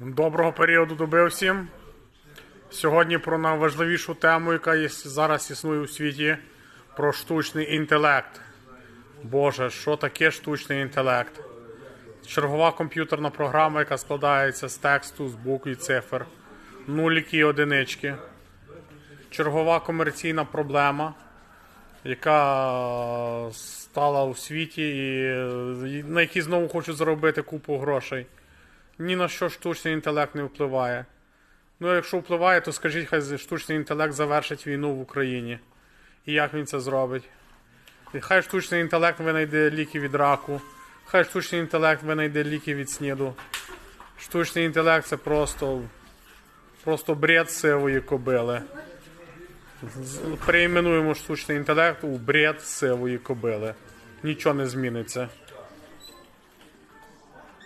Доброго періоду доби всім. Сьогодні про найважливішу тему, яка зараз існує у світі, про штучний інтелект. Боже, що таке штучний інтелект? Чергова комп'ютерна програма, яка складається з тексту, з букв і цифр, нуліки і одинички. Чергова комерційна проблема, яка стала у світі і на якій знову хочуть заробити купу грошей ні на що штучний інтелект не впливає. Ну, якщо впливає, то скажіть, хай штучний інтелект завершить війну в Україні. І як він це зробить? Хай штучний інтелект винайде ліки від раку, хай штучний інтелект винайде ліки від сніду. Штучний інтелект це просто, просто бред сивої кобили. Перейменуємо штучний інтелект у бред сивої кобили. Нічого не зміниться.